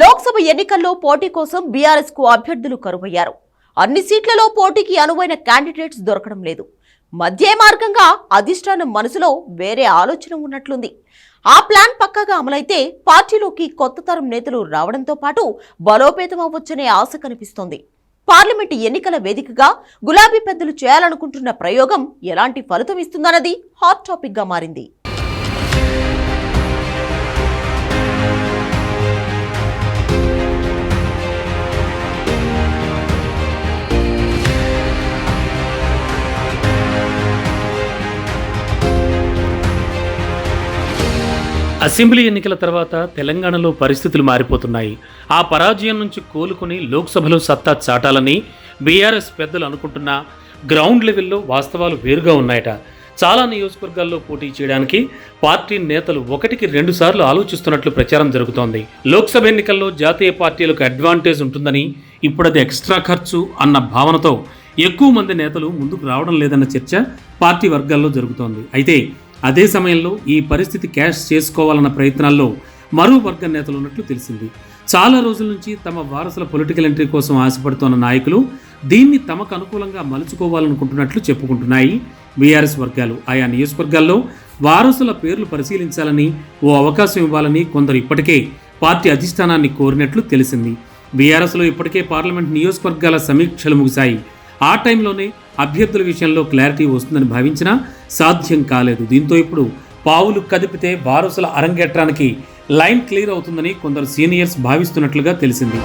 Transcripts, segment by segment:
లోక్సభ ఎన్నికల్లో పోటీ కోసం బీఆర్ఎస్కు అభ్యర్థులు కరువయ్యారు. అన్ని సీట్లలో పోటీకి అనువైన క్యాండిడేట్స్ దొరకడం లేదు. మధ్య మార్గంగా అధిష్టానం మనసులో వేరే ఆలోచన ఉన్నట్లుంది. ఆ ప్లాన్ పక్కగా అమలైతే పార్టీలోకి కొత్త తరం నేతలు రావడంతో పాటు బలోపేతం అవ్వచ్చనే ఆశ కనిపిస్తోంది. పార్లమెంటు ఎన్నికల వేదికగా గులాబీ పెద్దలు చేయాలనుకుంటున్న ప్రయోగం ఎలాంటి ఫలితం ఇస్తుందన్నది హాట్ టాపిక్గా మారింది. అసెంబ్లీ ఎన్నికల తర్వాత తెలంగాణలో పరిస్థితులు మారిపోతున్నాయి. ఆ పరాజయం నుంచి కోలుకొని లోక్సభలో సత్తా చాటాలని బీఆర్ఎస్ పెద్దలు అనుకుంటున్న గ్రౌండ్ లెవెల్లో వాస్తవాలు వేరుగా ఉన్నాయట. చాలా నియోజకవర్గాల్లో పోటీ చేయడానికి పార్టీ నేతలు ఒకటికి రెండు సార్లు ఆలోచిస్తున్నట్లు ప్రచారం జరుగుతోంది. లోక్సభ ఎన్నికల్లో జాతీయ పార్టీలకు అడ్వాంటేజ్ ఉంటుందని ఇప్పుడు అది ఎక్స్ట్రా ఖర్చు అన్న భావనతో ఎక్కువ మంది నేతలు ముందుకు రావడం లేదన్న చర్చ పార్టీ వర్గాల్లో జరుగుతోంది. అయితే అదే సమయంలో ఈ పరిస్థితి క్యాష్ చేసుకోవాలన్న ప్రయత్నాల్లో మరో వర్గ నేతలు ఉన్నట్లు తెలిసింది. చాలా రోజుల నుంచి తమ వారసుల పొలిటికల్ ఎంట్రీ కోసం ఆశపడుతున్న నాయకులు దీన్ని తమకు అనుకూలంగా మలుచుకోవాలనుకుంటున్నట్లు చెప్పుకుంటున్నాయి. బీఆర్ఎస్ వర్గాలు ఆయా నియోజకవర్గాల్లో వారసుల పేర్లు పరిశీలించాలని ఓ అవకాశం ఇవ్వాలని కొందరు ఇప్పటికే పార్టీ అధిష్టానాన్ని కోరినట్లు తెలిసింది. బీఆర్ఎస్లో ఇప్పటికే పార్లమెంట్ నియోజకవర్గాల సమీక్షలు ముగిశాయి. ఆ టైంలోనే అభ్యర్థుల విషయంలో క్లారిటీ వస్తుందని భావించినా సాధ్యం కాలేదు. దీంతో ఇప్పుడు పావులు కదిపితే వారసుల అరంగేట్రానికి లైన్ క్లియర్ అవుతుందని కొందరు సీనియర్స్ భావిస్తున్నట్లుగా తెలిసింది.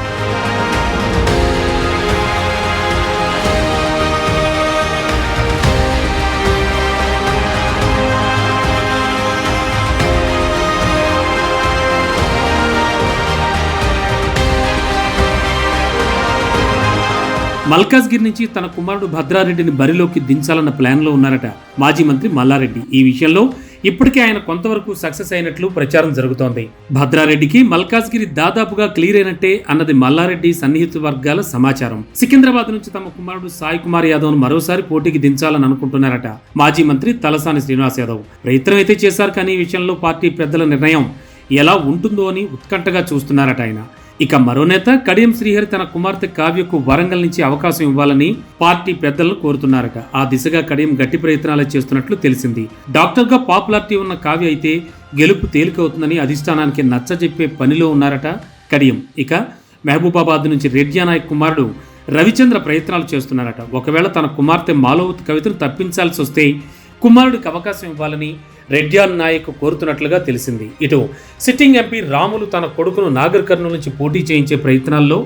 మల్కాజ్గిరి నుంచి తన కుమారుడు భద్రారెడ్డిని బరిలోకి దించాలన్న ప్లాన్లో ఉన్నారట మాజీ మంత్రి మల్లారెడ్డి. ఈ విషయంలో ఇప్పటికే ఆయన కొంతవరకు సక్సెస్ అయినట్లు ప్రచారం జరుగుతోంది. భద్రారెడ్డికి మల్కాజ్గిరి దాదాపుగా క్లియర్ అయినట్టే అన్నది మల్లారెడ్డి సన్నిహిత వర్గాల సమాచారం. సికింద్రాబాద్ నుంచి తమ కుమారుడు సాయి కుమార్ యాదవ్ మరోసారి పోటీకి దించాలని అనుకుంటున్నారట మాజీ మంత్రి తలసాని శ్రీనివాస్ యాదవ్. ప్రయత్నం అయితే చేశారు కానీ ఈ విషయంలో పార్టీ పెద్దల నిర్ణయం ఎలా ఉంటుందో అని ఉత్కంఠగా చూస్తున్నారట ఆయన. ఇక మరో నేత కడియం శ్రీహరి తన కుమార్తె కావ్యకు వరంగల్ నుంచి అవకాశం ఇవ్వాలని పార్టీ పెద్దలను కోరుతున్నారట. ఆ దిశగా కడియం గట్టి ప్రయత్నాలు చేస్తున్నట్లు తెలిసింది. డాక్టర్గా పాపులారిటీ ఉన్న కావ్య అయితే గెలుపు తేలికవుతుందని అధిష్టానానికి నచ్చజెప్పే పనిలో ఉన్నారట కడియం. ఇక మహబూబాబాద్ నుంచి రెడ్డి నాయక్ కుమారుడు రవిచంద్ర ప్రయత్నాలు చేస్తున్నారట. ఒకవేళ తన కుమార్తె మాలోవత్ కవితను తప్పించాల్సి వస్తే కుమారుడికి అవకాశం ఇవ్వాలని రెడ్యాన్ నాయక్ కోరుతున్నట్లుగా తెలిసింది. ఇటు సిట్టింగ్ ఎంపీ రాములు తన కొడుకును నాగర్ కర్నూలు నుంచి పోటీ చేయించే ప్రయత్నాల్లో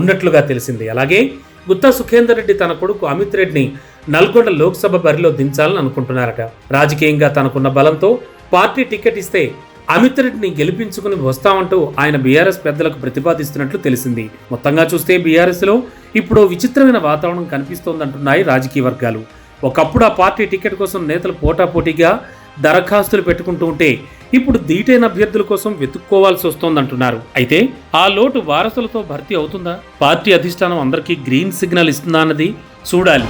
ఉన్నట్లుగా తెలిసింది. అలాగే గుత్తా సుఖేందర్ రెడ్డి తన కొడుకు అమిత్ రెడ్డిని నల్గొండ లోక్సభ బరిలో దించాలని అనుకుంటున్నారట. రాజకీయంగా తనకున్న బలంతో పార్టీ టికెట్ ఇస్తే అమిత్ రెడ్డిని గెలిపించుకుని వస్తామంటూ ఆయన బీఆర్ఎస్ పెద్దలకు ప్రతిపాదిస్తున్నట్లు తెలిసింది. మొత్తంగా చూస్తే బీఆర్ఎస్లో ఇప్పుడు విచిత్రమైన వాతావరణం కనిపిస్తోందంటున్నాయి రాజకీయ వర్గాలు. ఒకప్పుడు ఆ పార్టీ టికెట్ కోసం నేతలు పోటాపోటీగా దరఖాస్తులు పెట్టుకుంటూ ఉంటే ఇప్పుడు దీటైన అభ్యర్థుల కోసం వెతుక్కోవాల్సి వస్తోందంటున్నారు. అయితే ఆ లోటు వారసులతో భర్తీ అవుతుందా? పార్టీ అధిష్టానం అందరికీ గ్రీన్ సిగ్నల్ ఇస్తుందా అన్నది చూడాలి.